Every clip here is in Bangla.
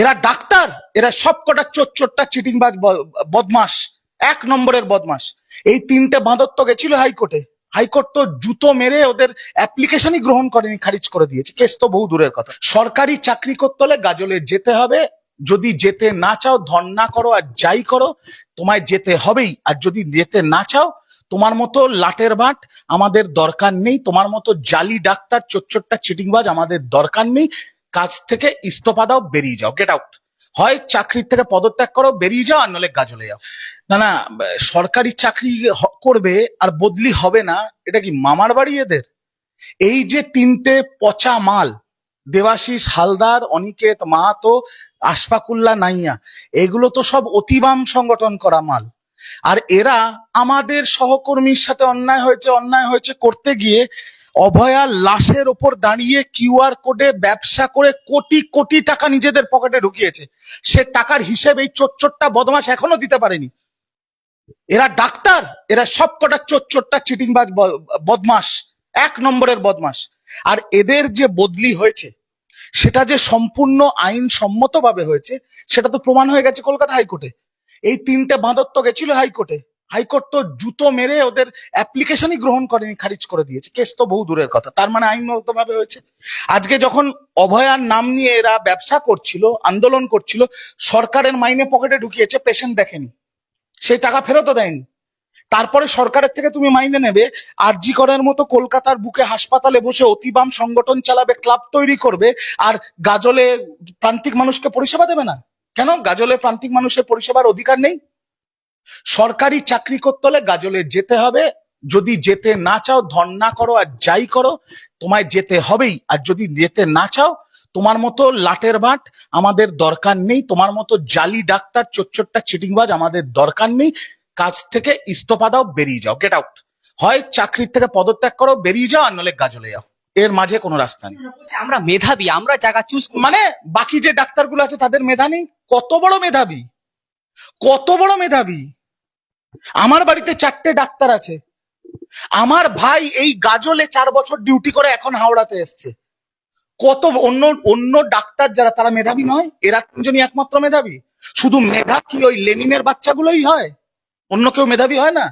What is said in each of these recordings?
এরা ডাক্তার, এরা সবকটা চোর চোরটা চিটিংবাজ বদমাস এক নম্বরের বদমাস এই তিনটে বাঁদর তো গেছিল হাইকোর্টে। হাইকোর্ট তো জুতো মেরে ওদের অ্যাপ্লিকেশনই গ্রহণ করেনি, খারিজ করে দিয়েছে। কেস তো বহু দূরের কথা। সরকারি চাকরি করতে হলে গাজলে যেতে হবে। যদি যেতে না চাও, ধর্ণা করো আর যাই করো, তোমায় যেতে হবেই। আর যদি যেতে না চাও, তোমার মতো লাটের বাট আমাদের দরকার নেই। তোমার মতো জালি ডাক্তার চোচ্চোরটা চিটিংবাজ আমাদের দরকার নেই। কাজ থেকে ইস্তফা দাও, বেরিয়ে যাও গেট আউট হয় চাকরির থেকে পদত্যাগ করো, বেরিয়ে যাও, আর নলে গাজলে যাও। না না সরকারি চাকরি করবে আর বদলি হবে না, এটা কি মামার বাড়ি এদের? এই যে তিনটে পচা মাল, দেবাশিস, হালদার, অনিকেত মাহাতো আশফাকুল্লা নাইয়া, এগুলো তো সব অতিবাম সংগঠন করা মাল। আর এরা আমাদের সহকর্মীর সাথে অন্যায় হয়েছে অন্যায় হয়েছে করতে গিয়ে অভয়ার লাশের ওপর দাঁড়িয়ে কিউআর কোডে ব্যবসা করে কোটি কোটি টাকা নিজেদের পকেটে ঢুকিয়েছে। সে টাকার হিসেব এই চোরটা বদমাস এখনও দিতে পারেনি। এরা ডাক্তার, এরা সবকটা চোরটা চিটিংবাজ ব- বদমাস এক নম্বরের বদমাস আর এদের যে বদলি হয়েছে, সেটা যে সম্পূর্ণ আইন সম্মতভাবে হয়েছে, সেটা তো প্রমাণ হয়ে গেছে কলকাতা হাইকোর্টে। এই তিনটে তো গেছিল হাইকোর্টে। হাইকোর্ট তো জুতো মেরে ওদের অ্যাপ্লিকেশনই গ্রহণ করেনি, খারিজ করে দিয়েছে। কেস তো বহু দূরের কথা। তার মানে আইনগত ভাবে হয়েছে। আজকে যখন অভয়ার নাম নিয়ে এরা ব্যবসা করছিল, আন্দোলন করছিল, সরকারের মাইনে পকেটে ঢুকিয়েছে পেশেন্ট দেখেনি। সেই টাকা ফেরতও দেয়নি। তারপরে সরকারের থেকে তুমি মাইনে নেবে, আরজি করার মতো কলকাতার বুকে হাসপাতালে বসে অতিবাম সংগঠন চালাবে, ক্লাব তৈরি করবে, আর গাজলে প্রান্তিক মানুষকে পরিষেবা দেবে না? কেন? গাজলে প্রান্তিক মানুষের পরিষেবার অধিকার নেই? সরকারি চাকরি করতে হলে গাজলে যেতে হবে। যদি যেতে না চাও ধর্ণা করো আর যাই করো তোমায় যেতে হবেই। আর যদি যেতে না চাও তোমার মতো লাটের বাট আমাদের দরকার নেই। তোমার মতো জালি ডাক্তার চোচ্চোরটা চিটিংবাজ আমাদের দরকার নেই। কাজ থেকে ইস্তফা দাও বেরিয়ে যাও গেট আউট হয় চাকরির থেকে পদত্যাগ করো বেরিয়ে যাও আর নলে গাজলে যাও। এর মাঝে কোনো রাস্তা নেই। আমরা মেধাবী আমরা জায়গা চুজ মানে বাকি যে ডাক্তারগুলো আছে তাদের মেধা নেই? কত বড় মেধাবী? কত বড় মেধাবী? আমার বাড়িতে চারটে ডাক্তার আছে। আমার ভাই এই গাজলে চার বছর ডিউটি করে এখন হাওড়াতে এসছে। কত অন্য অন্য ডাক্তার যারা, তারা মেধাবী নয়, এরা তিনজনই একমাত্র মেধাবী। শুধু মেধা কি ওই লেনিনের বাচ্চাগুলোই হয়, অন্য কেউ মেধাবী হয় না।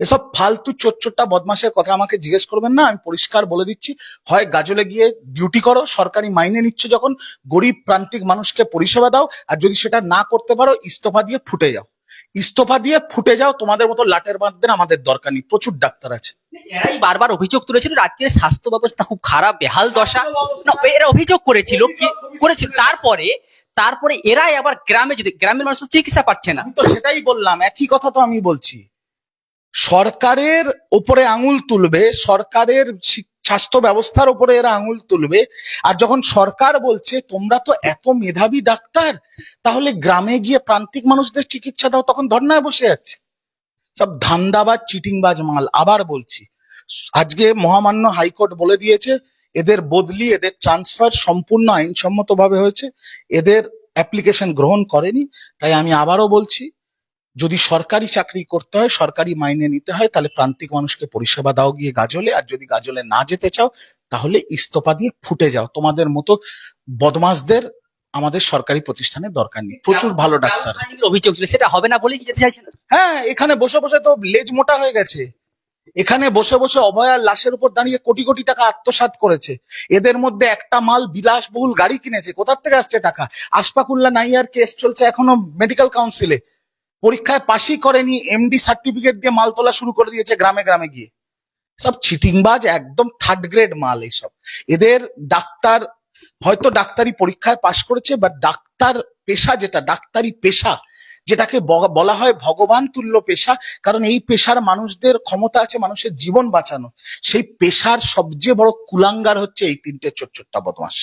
এসব ফালতু চোটচোট্টা বদমাসের কথা আমাকে জিজ্ঞেস করবেন না, আমি পরিষ্কার বলে দিচ্ছি। হয় গাজলে গিয়ে ডিউটি করো, সরকারি মাইনে নিচ্ছ যখন, গরিব প্রান্তিক মানুষকে পরিষেবা দাও, আর যদি সেটা না করতে পারো, ইস্তফা দিয়ে ফুটে যাও। ইস্তফা দিয়ে ফুটে যাও তোমাদের মতো লাটের বাঁধদের আমাদের দরকার নেই প্রচুর ডাক্তার আছে। এরাই বারবার অভিযোগ তুলেছিল রাজ্যের স্বাস্থ্য ব্যবস্থা খুব খারাপ বেহাল দশা। না এরা অভিযোগ করেছিল কি করেছিল। তারপরে তারপরে এরাই আবার গ্রামে যদি গ্রামের মানুষ তো চিকিৎসা পাচ্ছে না। তো সেটাই বললাম একই কথা তো আমি বলছি। সরকারের ওপরে আঙুল তুলবে সরকারের স্বাস্থ্য ব্যবস্থার উপরে এরা আঙুল তুলবে। আর যখন সরকার বলছে, তোমরা তো এত মেধাবী ডাক্তার, তাহলে গ্রামে গিয়ে প্রান্তিক মানুষদের চিকিৎসা দাও, তখন ধর্নায় বসে যাচ্ছে সব ধান্দাবাজ, চিটিংবাজ মাল। আবার বলছি, আজকে মহামান্য হাইকোর্ট বলে দিয়েছে, এদের বদলি, এদের ট্রান্সফার সম্পূর্ণ আইনসম্মতভাবে হয়েছে, এদের অ্যাপ্লিকেশন গ্রহণ করেনি। তাই আমি আবারও বলছি যদি সরকারি চাকরি করতে হয় সরকারি মাইনে নিতে হয় তাহলে প্রান্তিক মানুষকে পরিষেবা দাও গিয়ে গাজলে। আর যদি গাজলে না যেতে চাও তাহলে ইস্তফা দিয়ে ফুটে যাও। তোমাদের মতো বদমাসদের আমাদের সরকারি প্রতিষ্ঠানে দরকার নেই। প্রচুর ভালো ডাক্তার অভিযোগ ছিল সেটা হবে না বলেই যেতে চাইছে না? হ্যাঁ এখানে বসে বসে তো লেজ মোটা হয়ে গেছে। এখানে বসে বসে অভয়ার লাশের উপর দাঁড়িয়ে কোটি কোটি টাকা আত্মসাৎ করেছে। এদের মধ্যে একটা মাল বিলাসবহুল গাড়ি কিনেছে। কোথার থেকে আসছে টাকা? আশফাকুল্লাহ নাইয়ার কেস চলছে এখনও মেডিকেল কাউন্সিলে পরীক্ষায় পাশই করেনি এমডি সার্টিফিকেট দিয়ে মাল তোলা শুরু করে দিয়েছে গ্রামে গ্রামে গিয়ে। সব চিটিংবাজ একদম থার্ড গ্রেড মাল এইসব। এদের ডাক্তার, হয়তো ডাক্তারি পরীক্ষায় পাশ করেছে বা ডাক্তার পেশা যেটা, ডাক্তারি পেশা, যেটাকে বলা হয় ভগবান তুল্য পেশা, কারণ এই পেশার মানুষদের ক্ষমতা আছে মানুষের জীবন বাঁচানো সেই পেশার সবচেয়ে বড় কুলাঙ্গার হচ্ছে এই তিনটে চোট্টা বদমাস